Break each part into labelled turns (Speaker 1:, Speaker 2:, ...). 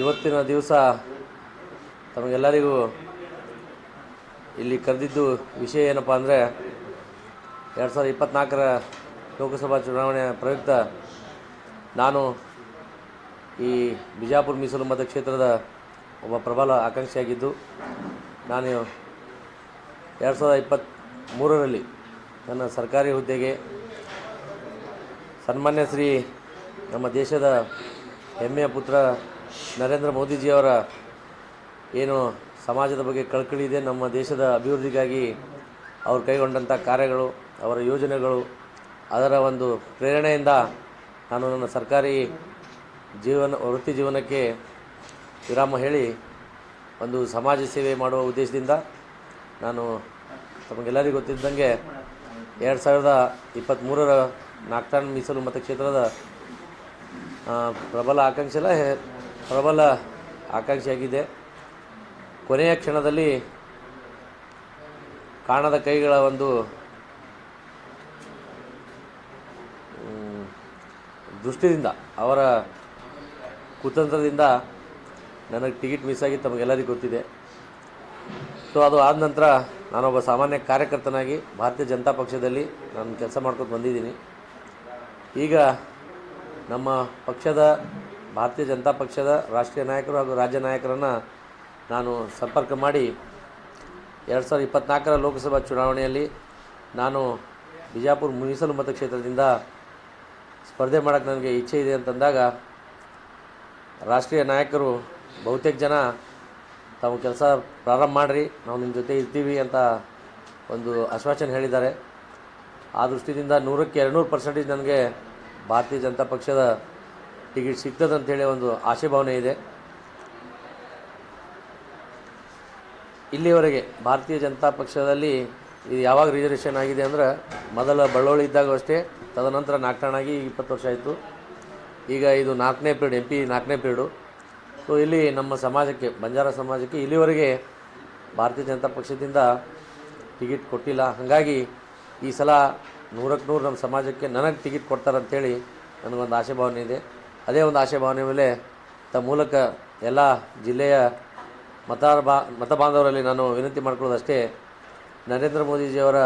Speaker 1: ಇವತ್ತಿನ ದಿವಸ ತಮಗೆಲ್ಲರಿಗೂ ಇಲ್ಲಿ ಕರೆದಿದ್ದು ವಿಷಯ ಏನಪ್ಪ ಅಂದರೆ ಎರಡು ಸಾವಿರದ ಇಪ್ಪತ್ತ್ನಾಲ್ಕರ ಲೋಕಸಭಾ ಚುನಾವಣೆಯ ಪ್ರಯುಕ್ತ ನಾನು ಈ ಬಿಜಾಪುರ ಮೀಸಲು ಮತಕ್ಷೇತ್ರದ ಒಬ್ಬ ಪ್ರಬಲ ಆಕಾಂಕ್ಷಿಯಾಗಿದ್ದು, ನಾನು ಎರಡು ಸಾವಿರದ ಇಪ್ಪತ್ತ್ಮೂರರಲ್ಲಿ ನನ್ನ ಸರ್ಕಾರಿ ಹುದ್ದೆಗೆ ಸನ್ಮಾನ್ಯ ಶ್ರೀ ನಮ್ಮ ದೇಶದ ಹೆಮ್ಮೆಯ ಪುತ್ರ ನರೇಂದ್ರ ಮೋದಿಜಿಯವರ ಏನು ಸಮಾಜದ ಬಗ್ಗೆ ಕಳಕಳಿ ಇದೆ, ನಮ್ಮ ದೇಶದ ಅಭಿವೃದ್ಧಿಗಾಗಿ ಅವರು ಕೈಗೊಂಡಂಥ ಕಾರ್ಯಗಳು, ಅವರ ಯೋಜನೆಗಳು, ಅದರ ಒಂದು ಪ್ರೇರಣೆಯಿಂದ ನಾನು ನನ್ನ ಸರ್ಕಾರಿ ಜೀವನ, ವೃತ್ತಿ ಜೀವನಕ್ಕೆ ವಿರಾಮ ಹೇಳಿ ಒಂದು ಸಮಾಜ ಸೇವೆ ಮಾಡುವ ಉದ್ದೇಶದಿಂದ ನಾನು ತಮಗೆಲ್ಲರಿಗೂ ಗೊತ್ತಿದ್ದಂಗೆ ಎರಡು ಸಾವಿರದ ಇಪ್ಪತ್ತ್ಮೂರರ ನಾಗ್ತಾನ್ ಮೀಸಲು ಮತಕ್ಷೇತ್ರದ ಪ್ರಬಲ ಆಕಾಂಕ್ಷೆ ಅಲ್ಲ ಹೆ- ಪ್ರಬಲ ಆಕಾಂಕ್ಷಿಯಾಗಿದೆ. ಕೊನೆಯ ಕ್ಷಣದಲ್ಲಿ ಕಾಣದ ಕೈಗಳ ಒಂದು ದೃಷ್ಟಿಯಿಂದ, ಅವರ ಕುತಂತ್ರದಿಂದ ನನಗೆ ಟಿಕೆಟ್ ಮಿಸ್ ಆಗಿ ತಮಗೆಲ್ಲರಿಗೂ ಗೊತ್ತಿದೆ. ಸೊ ಅದು ಆದ ನಂತರ ನಾನೊಬ್ಬ ಸಾಮಾನ್ಯ ಕಾರ್ಯಕರ್ತನಾಗಿ ಭಾರತೀಯ ಜನತಾ ಪಕ್ಷದಲ್ಲಿ ನಾನು ಕೆಲಸ ಮಾಡ್ಕೊಂಡು ಬಂದಿದ್ದೀನಿ. ಈಗ ನಮ್ಮ ಪಕ್ಷದ ಭಾರತೀಯ ಜನತಾ ಪಕ್ಷದ ರಾಷ್ಟ್ರೀಯ ನಾಯಕರು ಹಾಗೂ ರಾಜ್ಯ ನಾಯಕರನ್ನು ನಾನು ಸಂಪರ್ಕ ಮಾಡಿ ಎರಡು ಸಾವಿರದ ಇಪ್ಪತ್ತ್ನಾಲ್ಕರ ಲೋಕಸಭಾ ಚುನಾವಣೆಯಲ್ಲಿ ನಾನು ಬಿಜಾಪುರ ಮೀಸಲು ಮತಕ್ಷೇತ್ರದಿಂದ ಸ್ಪರ್ಧೆ ಮಾಡೋಕ್ಕೆ ನನಗೆ ಇಚ್ಛೆ ಇದೆ ಅಂತಂದಾಗ ರಾಷ್ಟ್ರೀಯ ನಾಯಕರು ಬಹುತೇಕ ಜನ ತಾವು ಕೆಲಸ ಪ್ರಾರಂಭ ಮಾಡಿರಿ, ನಾವು ನಿಮ್ಮ ಜೊತೆ ಇರ್ತೀವಿ ಅಂತ ಒಂದು ಆಶ್ವಾಸನೆ ಹೇಳಿದ್ದಾರೆ. ಆ ದೃಷ್ಟಿಯಿಂದ ನೂರಕ್ಕೆ ಎರಡುನೂರು ಪರ್ಸೆಂಟೇಜ್ ನನಗೆ ಭಾರತೀಯ ಜನತಾ ಪಕ್ಷದ ಟಿಕೆಟ್ ಸಿಗ್ತದೆ ಅಂತೇಳಿ ಒಂದು ಆಶೆ ಭಾವನೆ ಇದೆ. ಇಲ್ಲಿವರೆಗೆ ಭಾರತೀಯ ಜನತಾ ಪಕ್ಷದಲ್ಲಿ ಇದು ಯಾವಾಗ ರಿಸರ್ವೇಷನ್ ಆಗಿದೆ ಅಂದ್ರೆ ಮೊದಲ ಬಳ್ಳೋಳಿ ಇದ್ದಾಗ ಅಷ್ಟೇ, ತದನಂತರ ನಾಲ್ಕಣಾಗಿ ಇಪ್ಪತ್ತು ವರ್ಷ ಆಯಿತು. ಈಗ ಇದು ನಾಲ್ಕನೇ ಪೀರಿಯಡ್ ಎಂ ಪಿ ನಾಲ್ಕನೇ ಪೀರಿಯಡು ಸೊ ಇಲ್ಲಿ ನಮ್ಮ ಸಮಾಜಕ್ಕೆ, ಬಂಜಾರ ಸಮಾಜಕ್ಕೆ ಇಲ್ಲಿವರೆಗೆ ಭಾರತೀಯ ಜನತಾ ಪಕ್ಷದಿಂದ ಟಿಕೆಟ್ ಕೊಟ್ಟಿಲ್ಲ. ಹಾಗಾಗಿ ಈ ಸಲ ನೂರಕ್ಕೆ ನೂರು ನಮ್ಮ ಸಮಾಜಕ್ಕೆ ನನಗೆ ಟಿಕೆಟ್ ಕೊಡ್ತಾರಂತೇಳಿ ನನಗೊಂದು ಆಶೆ ಭಾವನೆ ಇದೆ. ಅದೇ ಒಂದು ಆಶಯ ಭಾವನೆ ಮೇಲೆ ತಮ್ಮ ಮೂಲಕ ಎಲ್ಲ ಜಿಲ್ಲೆಯ ಮತದಾರ ಬಾ, ಮತ ಬಾಂಧವರಲ್ಲಿ ನಾನು ವಿನಂತಿ ಮಾಡ್ಕೊಳ್ಳೋದಷ್ಟೇ, ನರೇಂದ್ರ ಮೋದಿಜಿಯವರ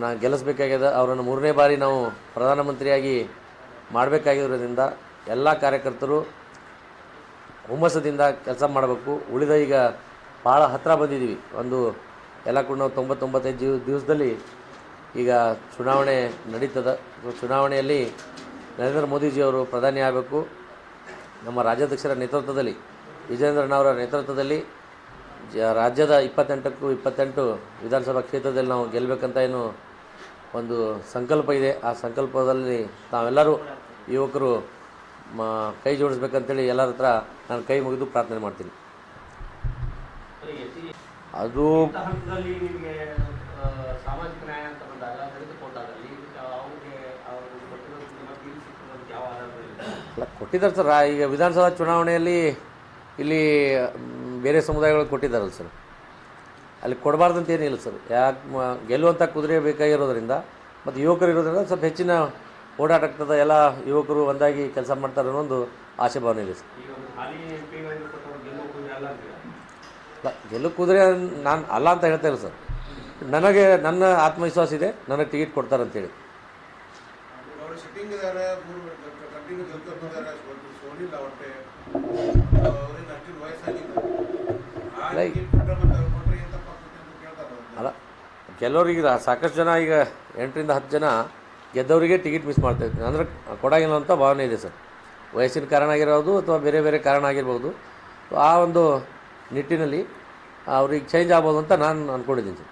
Speaker 1: ನಾ ಗೆಲ್ಲಿಸಬೇಕಾಗ್ಯದ, ಅವರನ್ನು ಮೂರನೇ ಬಾರಿ ನಾವು ಪ್ರಧಾನಮಂತ್ರಿಯಾಗಿ ಮಾಡಬೇಕಾಗಿರೋದ್ರಿಂದ ಎಲ್ಲ ಕಾರ್ಯಕರ್ತರು ಹುಮ್ಮಸದಿಂದ ಕೆಲಸ ಮಾಡಬೇಕು. ಉಳಿದ ಈಗ ಭಾಳ ಹತ್ತಿರ ಬಂದಿದ್ದೀವಿ. ಒಂದು ಎಲ್ಲ ಕೂಡ ನಾವು ತೊಂಬತ್ತೊಂಬತ್ತೈದು ದಿವಸದಲ್ಲಿ ಈಗ ಚುನಾವಣೆ ನಡೀತದೆ, ಚುನಾವಣೆಯಲ್ಲಿ ನರೇಂದ್ರ ಮೋದಿಜಿಯವರು ಪ್ರಧಾನಿ ಆಗಬೇಕು. ನಮ್ಮ ರಾಜ್ಯಾಧ್ಯಕ್ಷರ ನೇತೃತ್ವದಲ್ಲಿ ವಿಜೇಂದ್ರನವರ ನೇತೃತ್ವದಲ್ಲಿ ಜ ರಾಜ್ಯದ ಇಪ್ಪತ್ತೆಂಟಕ್ಕೂ ಇಪ್ಪತ್ತೆಂಟು ವಿಧಾನಸಭಾ ಕ್ಷೇತ್ರದಲ್ಲಿ ನಾವು ಗೆಲ್ಲಬೇಕಂತ ಏನು ಒಂದು ಸಂಕಲ್ಪ ಇದೆ. ಆ ಸಂಕಲ್ಪದಲ್ಲಿ ತಾವೆಲ್ಲರೂ ಯುವಕರು ಮ ಕೈ ಜೋಡಿಸ್ಬೇಕಂತೇಳಿ ಎಲ್ಲರ ಹತ್ರ ನಾನು ಕೈ ಮುಗಿದು ಪ್ರಾರ್ಥನೆ ಮಾಡ್ತೀನಿ. ಅದು
Speaker 2: ಸಾಮಾಜಿಕ ನ್ಯಾಯ ಅಂತ ಬಂದಾಗ ದಲಿತ ಕೋಟಾದಲ್ಲಿ ಅವ್ರಿಗೆ ಅವರು ಕೊಟ್ಟಿರೋದು ನಿಮ್ಮ ತೀರ್ಪು ಸಿಕ್ಕಿರೋದು ಅಂತ ಯಾವ ಆಧಾರದಲ್ಲಿ
Speaker 1: ಅಲ್ಲ ಕೊಟ್ಟಿದ್ದಾರೆ ಸರ್. ಈಗ ವಿಧಾನಸಭಾ ಚುನಾವಣೆಯಲ್ಲಿ ಇಲ್ಲಿ ಬೇರೆ ಸಮುದಾಯಗಳು ಕೊಟ್ಟಿದ್ದಾರಲ್ಲ ಸರ್. ಅಲ್ಲಿ ಕೊಡಬಾರ್ದಂತ ಏನಿಲ್ಲ ಸರ್. ಯಾಕೆ ಮ- ಗೆಲ್ಲುವಂಥ ಕುದುರೆ ಬೇಕಾಗಿರೋದ್ರಿಂದ ಮತ್ತು ಯುವಕರು ಇರೋದ್ರಿಂದ ಸ್ವಲ್ಪ ಹೆಚ್ಚಿನ ಓಡಾಟ ಆಗ್ತದೆ ಎಲ್ಲ ಯುವಕರು ಒಂದಾಗಿ ಕೆಲಸ ಮಾಡ್ತಾರೆ ಅನ್ನೋ ಒಂದು ಆಶೆ ಭಾವನೆ ಇದೆ ಸರ್.
Speaker 2: ಅಲ್ಲ
Speaker 1: ಗೆಲ್ಲು ಕುದುರೆ ನಾನು ಅಲ್ಲ ಅಂತ ಹೇಳ್ತಾ ಇಲ್ಲ ಸರ್. ನನಗೆ ನನ್ನ ಆತ್ಮವಿಶ್ವಾಸ ಇದೆ. ನನಗೆ ಟಿಕೆಟ್ ಕೊಡ್ತಾರಂತೇಳಿ
Speaker 3: ಅವರು ಸಿಟ್ಟಿಂಗ್ ಇದ್ದಾರೆ ಮೂರು ಕಂಟಿನ್ಯೂ ಗೆಲ್ಕೊಂಡಿದ್ದಾರೆ ಸೋಲಿಲ್ಲ ಹೊಟ್ಟೆ ಅವ್ರಿಗೆ ಅಷ್ಟಿನ ವಯಸ್ಸಾಗಿಲ್ಲ ಆ
Speaker 1: Like-
Speaker 3: ಟಿಕೆಟ್ ಕೊಟ್ರೆ ಮತ್ತೆ ಅವ್ರು ಕೊಟ್ರೆ ಏನ್ ತಪ್ಪಾಗ್ತದೆ ಅಂತ ಕೇಳ್ತಾರೆ ಅವ್ರು.
Speaker 1: ಅಲ್ಲ ಕೆಲವರಿಗೆ ಸಾಕಷ್ಟು ಜನ ಈಗ ಎಂಟರಿಂದ ಹತ್ತು ಜನ ಗೆದ್ದವರಿಗೆ ಟಿಕೆಟ್ ಮಿಸ್ ಮಾಡ್ತಾ ಇರ್ತೀನಿ ಅಂದರೆ ಕೊಡಾಗಿಲ್ಲ ಅಂತ ಭಾವನೆ ಇದೆ ಸರ್. ವಯಸ್ಸಿನ ಕಾರಣ ಆಗಿರೋದು ಅಥವಾ ಬೇರೆ ಬೇರೆ ಕಾರಣ ಆಗಿರ್ಬೋದು. ಆ ಒಂದು ನಿಟ್ಟಿನಲ್ಲಿ ಅವ್ರಿಗೆ ಚೇಂಜ್ ಆಗ್ಬೋದು ಅಂತ ನಾನು ಅಂದ್ಕೊಂಡಿದ್ದೀನಿ ಸರ್.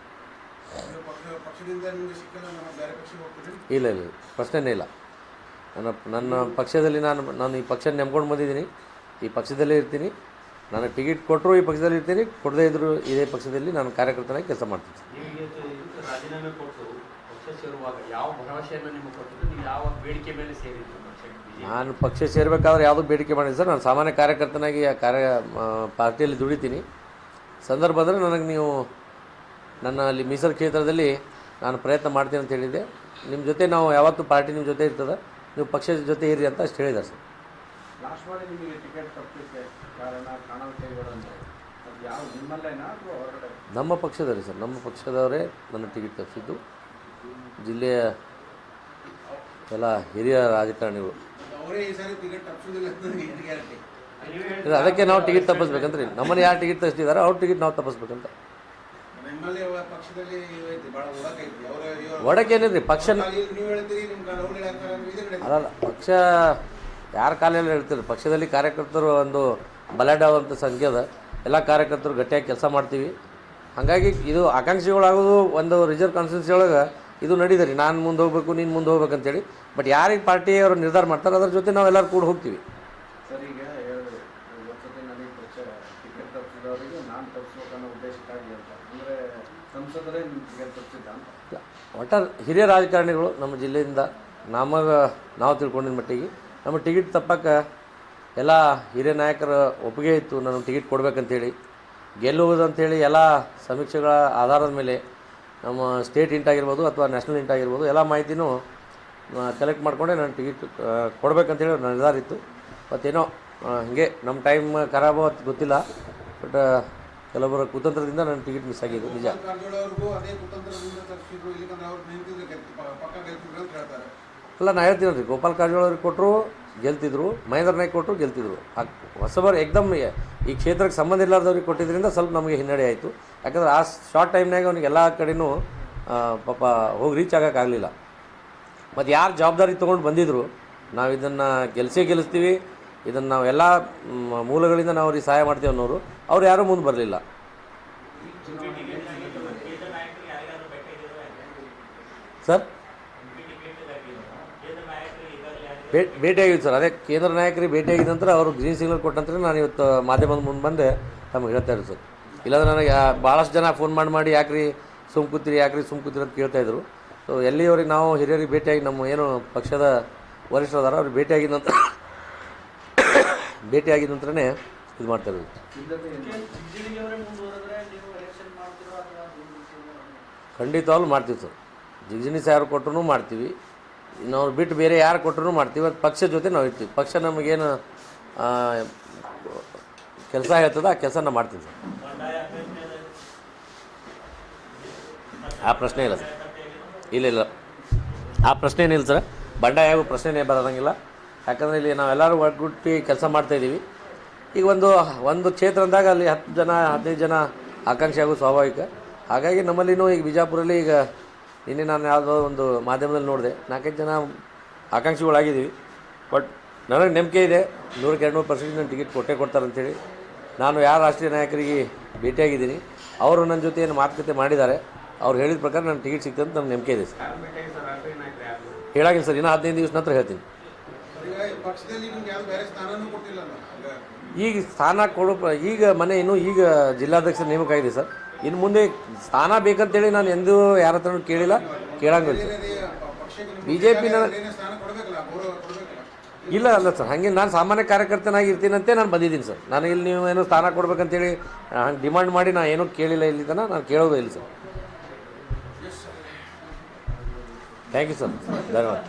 Speaker 1: ಇಲ್ಲ ಇಲ್ಲ ಪ್ರಶ್ನೆನೇ ಇಲ್ಲ. ನನ್ನ ನನ್ನ ಪಕ್ಷದಲ್ಲಿ ನಾನು ನಾನು ಈ ಪಕ್ಷ ನೆಮ್ಕೊಂಡು ಬಂದಿದ್ದೀನಿ. ಈ ಪಕ್ಷದಲ್ಲೇ ಇರ್ತೀನಿ. ನನಗೆ ಟಿಕೆಟ್ ಕೊಟ್ಟರು ಈ ಪಕ್ಷದಲ್ಲಿ ಇರ್ತೀನಿ ಕೊಡದೇ ಇದ್ದರೂ ಇದೇ ಪಕ್ಷದಲ್ಲಿ ನಾನು ಕಾರ್ಯಕರ್ತನಾಗಿ ಕೆಲಸ ಮಾಡ್ತೀನಿ. ನಾನು ಪಕ್ಷ ಸೇರಬೇಕಾದ್ರೆ ಯಾವುದೂ ಬೇಡಿಕೆ ಮಾಡಿಲ್ಲ ಸರ್. ನಾನು ಸಾಮಾನ್ಯ ಕಾರ್ಯಕರ್ತನಾಗಿ ಆ ಕಾರ್ಯ ಪಾರ್ಟಿಯಲ್ಲಿ ದುಡಿತೀನಿ. ಸಂದರ್ಭ ಅಂದರೆ ನನಗೆ ನೀವು ನನ್ನ ಅಲ್ಲಿ ಮೀಸಲು ಕ್ಷೇತ್ರದಲ್ಲಿ ನಾನು ಪ್ರಯತ್ನ ಮಾಡ್ತೀನಿ ಅಂತ ಹೇಳಿದ್ದೆ. ನಿಮ್ಮ ಜೊತೆ ನಾವು ಯಾವತ್ತೂ ಪಾರ್ಟಿ ನಿಮ್ಮ ಜೊತೆ ಇರ್ತದೆ. ನೀವು ಪಕ್ಷದ ಜೊತೆ ಇರಿ ಅಂತ ಅಷ್ಟು ಹೇಳಿದ್ದಾರೆ ಸರ್.
Speaker 4: ಲಾಸ್ಟ್ ಬಾರಿ ನಿಮಗೆ ಟಿಕೆಟ್ ಕಾರಣ ಅದು ಯಾವ ನಿಮ್ಮಲ್ಲೇನಾ ಅಥವಾ ಹೊರಗಡೆ?
Speaker 1: ನಮ್ಮ ಪಕ್ಷದವರೇ ಸರ್. ನಮ್ಮ ಪಕ್ಷದವರೇ ನನ್ನ ಟಿಕೆಟ್ ತಪ್ಪಿಸಿದ್ದು ಜಿಲ್ಲೆಯ ಎಲ್ಲ ಹಿರಿಯ ರಾಜಕಾರಣಿಗಳು.
Speaker 3: ಅವರೇ ಈ ಸಾರಿ ಟಿಕೆಟ್ ತಪ್ಪಿಸೋದಿಲ್ಲ ಅಂತ ಏನು ಗ್ಯಾರಂಟಿ
Speaker 1: ಇಲ್ಲ, ಅದಕ್ಕೆ ನಾವು ಟಿಕೆಟ್ ತಪ್ಪಿಸ್ಬೇಕಂತ್ರಿ ನಮ್ಮನ್ನು ಯಾರು ಟಿಕೆಟ್ ತಪ್ಪಿಸಿದಾರೆ ಅವ್ರ ಟಿಕೆಟ್ ನಾವು ತಪ್ಪಿಸ್ಬೇಕಂತ.
Speaker 3: ನಿಮ್ಮಲ್ಲಿ ಪಕ್ಷದಲ್ಲಿ ಐತಿ ಭಾಳ ಒಡಕ ಅವರ
Speaker 1: ಒಡಕೇನಿಲ್ರಿ ಪಕ್ಷ
Speaker 3: ನೀವು ಹೇಳ್ತೀರಿ ನಿಮ್ಮ ಅವ್ರು ಹೇಳ್ತಾರೆ ಅಂದ್ರೆ ಇದೇ ನಡೆಯುತ್ತೆ.
Speaker 1: ಅಲ್ಲ. ಪಕ್ಷ ಯಾರ ಕಾಲೆಲ್ಲ ಹೇಳ್ತೀರಿ? ಪಕ್ಷದಲ್ಲಿ ಕಾರ್ಯಕರ್ತರು ಒಂದು ಬಲಾಢ್ಯವಂತ ಸಂಖ್ಯೆ ಅದ. ಎಲ್ಲ ಕಾರ್ಯಕರ್ತರು ಗಟ್ಟಿಯಾಗಿ ಕೆಲಸ ಮಾಡ್ತೀವಿ. ಹಾಗಾಗಿ ಇದು ಆಕಾಂಕ್ಷಿಗಳಾಗೋದು ಒಂದು ರಿಸರ್ವ್ ಕಾನ್ಸ್ಟಿಟ್ಯೂನ್ಸಿ ಒಳಗೆ ಇದು ನಡೀತದೆ. ನಾನು ಮುಂದೆ ಹೋಗಬೇಕು ನೀನು ಮುಂದೆ ಹೋಗ್ಬೇಕು ಅಂತೇಳಿ ಬಟ್ ಯಾರಿಗೆ ಪಾರ್ಟಿಯವರು ನಿರ್ಧಾರ ಮಾಡ್ತಾರೆ ಅದ್ರ ಜೊತೆ ನಾವು ಎಲ್ಲರೂ ಕೂಡ ಹೋಗ್ತೀವಿ. ಒಟ್ಟಾರೆ ಹಿರಿಯ ರಾಜಕಾರಣಿಗಳು ನಮ್ಮ ಜಿಲ್ಲೆಯಿಂದ ನಮಗೆ ನಾವು ತಿಳ್ಕೊಂಡಿದ್ದ ಮಟ್ಟಿಗೆ ನಮ್ಮ ಟಿಕೆಟ್ ತಪ್ಪಕ್ಕೆ ಎಲ್ಲ ಹಿರಿಯ ನಾಯಕರ ಒಪ್ಪಿಗೆ ಇತ್ತು. ನಾನು ಟಿಕೆಟ್ ಕೊಡ್ಬೇಕಂತೇಳಿ. ಗೆಲ್ಲುವುದಂತೇಳಿ ಎಲ್ಲ ಸಮೀಕ್ಷೆಗಳ ಆಧಾರದ ಮೇಲೆ ನಮ್ಮ ಸ್ಟೇಟ್ ಇಂಟ್ ಆಗಿರ್ಬೋದು ಅಥವಾ ನ್ಯಾಷನಲ್ ಇಂಟ್ ಆಗಿರ್ಬೋದು ಎಲ್ಲ ಮಾಹಿತಿನೂ ಕಲೆಕ್ಟ್ ಮಾಡಿಕೊಂಡೆ ನಾನು ಟಿಕೆಟ್ ಕೊಡಬೇಕಂತೇಳಿ ನಿರ್ಧಾರ ಇತ್ತು. ಮತ್ತೇನೋ ಹಿಂಗೆ ನಮ್ಮ ಟೈಮ್ ಖರಾಬು ಅಂತ ಗೊತ್ತಿಲ್ಲ. ಬಟ್ ಕೆಲವರ ಕುತಂತ್ರದಿಂದ ನನ್ನ ಟಿಕೆಟ್ ಮಿಸ್ ಆಗಿದ್ದು, ನಿಜ. ಅಲ್ಲ ನಾ ಹೇಳ್ತೀನಿ ರೀ ಗೋಪಾಲ್ ಕಾರಜೋಳ ಅವ್ರಿಗೆ ಕೊಟ್ಟರು ಗೆಲ್ತಿದ್ರು ಮಹೇಂದ್ರ ನಾಯ್ಕ ಕೊಟ್ಟರು ಗೆಲ್ತಿದ್ರು. ಆ ಹೊಸಬರು ಎಕ್ದಮ್ ಈ ಕ್ಷೇತ್ರಕ್ಕೆ ಸಂಬಂಧ ಇಲ್ಲದವ್ರಿಗೆ ಕೊಟ್ಟಿದ್ದರಿಂದ ಸ್ವಲ್ಪ ನಮಗೆ ಹಿನ್ನಡೆ ಆಯಿತು. ಯಾಕಂದ್ರೆ ಆ ಶಾರ್ಟ್ ಟೈಮ್ನಾಗ ಅವ್ನಿಗೆ ಎಲ್ಲ ಕಡೆಯೂ ಪಾಪ ಹೋಗಿ ರೀಚ್ ಆಗೋಕ್ಕಾಗಲಿಲ್ಲ ಮತ್ತು ಯಾರು ಜವಾಬ್ದಾರಿ ತೊಗೊಂಡು ಬಂದಿದ್ರು ನಾವು ಇದನ್ನು ಗೆಲ್ಸೇ ಗೆಲ್ಲಿಸ್ತೀವಿ ಇದನ್ನು ನಾವು ಎಲ್ಲ ಮೂಲಗಳಿಂದ ನಾವು ಅವ್ರಿಗೆ ಸಹಾಯ ಮಾಡ್ತೀವಿ ಅನ್ನೋರು ಅವ್ರು ಯಾರೂ ಮುಂದೆ ಬರಲಿಲ್ಲ. ಸರ್? ಭೇ- ಭೇಟಿಯಾಗಿದ್ದು ಸರ್. ಅದೇ ಕೇಂದ್ರ ನಾಯಕರಿಗೆ ಭೇಟಿಯಾಗಿದ್ದ ನಂತರ ಅವರು ಗ್ರೀನ್ ಸಿಗ್ನಲ್ ಕೊಟ್ಟ ನಾನು ಇವತ್ತು ಮಾಧ್ಯಮದ ಮುಂದೆ ಬಂದೆ, ತಮಗೆ ಹೇಳ್ತಾ ಇರೋದು ಸರ್. ಇಲ್ಲಾಂದ್ರೆ ನನಗೆ ಭಾಳಷ್ಟು ಜನ ಫೋನ್ ಮಾಡಿ ಮಾಡಿ ಯಾಕ್ರಿ ಸುಮ್ ಕೂತಿರಿ, ಯಾಕ್ರಿ ಸುಮ್ ಕೂತಿರಿ ಅಂತ ಕೇಳ್ತಾ ಇದ್ರು. ಸೊ ಎಲ್ಲಿವರೆಗೆ ನಾವು ಹಿರಿಯರಿಗೆ ಭೇಟಿಯಾಗಿ ನಮ್ಮ ಏನು ಪಕ್ಷದ ವರಿಷ್ಠರು ಅದಾರ ಅವ್ರಿಗೆ ಭೇಟಿಯಾಗಿದ ನಂತರ ಭೇಟಿಯಾಗಿದ ನಂತರನೇ ಇದು ಮಾಡ್ತಾ ಇರೋದು. ಖಂಡಿತವಾಗ್ಲೂ ಮಾಡ್ತೀವಿ ಸರ್. ಜಿಗ್ಜಿನಿ ಸಾರು ಕೊಟ್ಟರು ಮಾಡ್ತೀವಿ. ಅವ್ರು ಬಿಟ್ಟು ಬೇರೆ ಯಾರು ಕೊಟ್ಟರು ಮಾಡ್ತೀವಿ. ಅದು ಪಕ್ಷದ ಜೊತೆ ನಾವು ಇರ್ತೀವಿ. ಪಕ್ಷ ನಮಗೇನು ಕೆಲಸ ಹೇಳ್ತದೆ ಆ ಕೆಲಸ ನಾವು ಮಾಡ್ತೀವಿ ಆ ಪ್ರಶ್ನೆ ಇಲ್ಲ ಸರ್. ಇಲ್ಲ ಇಲ್ಲ. ಆ ಪ್ರಶ್ನೆ ಏನಿಲ್ಲ ಸರ್. ಬಂಡಾಯ ಪ್ರಶ್ನೆನೇ ಬರೋದಂಗಿಲ್ಲ. ಯಾಕಂದರೆ ಇಲ್ಲಿ ನಾವೆಲ್ಲರೂ ಒಟ್ಟುಗುಟ್ಟಿ ಕೆಲಸ ಮಾಡ್ತಾಯಿದ್ದೀವಿ ಈಗ ಒಂದು ಒಂದು ಕ್ಷೇತ್ರ ಅಂದಾಗ ಅಲ್ಲಿ ಹತ್ತು ಜನ, ಹದಿನೈದು ಜನ ಆಕಾಂಕ್ಷೆ ಆಗೋದು ಸ್ವಾಭಾವಿಕ. ಹಾಗಾಗಿ ನಮ್ಮಲ್ಲಿನೂ ಈಗ ಬಿಜಾಪುರಲ್ಲಿ ಈಗ ನಿನ್ನೆ ನಾನು ಯಾವುದೋ ಒಂದು ಮಾಧ್ಯಮದಲ್ಲಿ ನೋಡಿದೆ. ನಾಲ್ಕೈದು ಜನ ಆಕಾಂಕ್ಷಿಗಳಾಗಿದ್ದೀವಿ. ಬಟ್ ನನಗೆ ನಂಬಿಕೆ ಇದೆ. ನೂರಕ್ಕೆ ಎರಡು ನೂರು ಪರ್ಸೆಂಟ್ ನನ್ನ ಟಿಕೆಟ್ ಕೊಟ್ಟೇ ಕೊಡ್ತಾರೆ ಅಂತೇಳಿ. ನಾನು ಯಾರು ರಾಷ್ಟ್ರೀಯ ನಾಯಕರಿಗೆ ಭೇಟಿಯಾಗಿದ್ದೀನಿ. ಅವರು ನನ್ನ ಜೊತೆ ಏನು ಮಾತುಕತೆ ಮಾಡಿದ್ದಾರೆ. ಅವ್ರು ಹೇಳಿದ ಪ್ರಕಾರ ನನ್ನ ಟಿಕೆಟ್ ಸಿಗ್ತದೆ ಅಂತ ನನ್ನ ನಂಬಿಕೆ ಇದೆ. ಸರ್ ಹೇಳಾಗಿಲ್ಲ ಸರ್. ಇನ್ನೂ ಹದಿನೈದು ದಿವಸ ನಂತರ ಹೇಳ್ತೀನಿ.
Speaker 3: ಈಗ
Speaker 1: ಸ್ಥಾನ ಕೊಡೋ ಈಗ ಮನೆ ಇನ್ನೂ ಈಗ ಜಿಲ್ಲಾಧ್ಯಕ್ಷ ನೇಮಕ ಆಗಿದೆ ಸರ್. ಇನ್ನು ಮುಂದೆ ಸ್ಥಾನ ಬೇಕಂತೇಳಿ ನಾನು ಎಂದೂ ಯಾರ ಹತ್ರ ಕೇಳಿಲ್ಲ, ಕೇಳಂಗಿಲ್ಲ
Speaker 3: ಬಿ ಜೆ ಪಕ್ಷಕ್ಕೆ
Speaker 1: ನ-
Speaker 3: ಸ್ಥಾನ ಕೊಡಬೇಕಲ್ಲ ಗೌರವ ಕೊಡಬೇಕಲ್ಲ
Speaker 1: ಇಲ್ಲ, ಅಲ್ಲ ಸರ್, ಹಾಗೆ ನಾನು ಸಾಮಾನ್ಯ ಕಾರ್ಯಕರ್ತನಾಗಿ ಇರ್ತೀನಂತೆ ನಾನು ಬಂದಿದ್ದೀನಿ ಸರ್. ನಾನು ಇಲ್ಲಿ ನೀವು ಏನೋ ಸ್ಥಾನ ಕೊಡ್ಬೇಕಂತೇಳಿ ಹಂಗೆ ಡಿಮಾಂಡ್ ಮಾಡಿ ನಾನು ಏನೂ ಕೇಳಿಲ್ಲ ಇಲ್ಲಿ ತನಕ, ನಾನು ಕೇಳೋದು ಇಲ್ಲ ಸರ್. ಥ್ಯಾಂಕ್ ಯು ಸರ್ ಧನ್ಯವಾದ.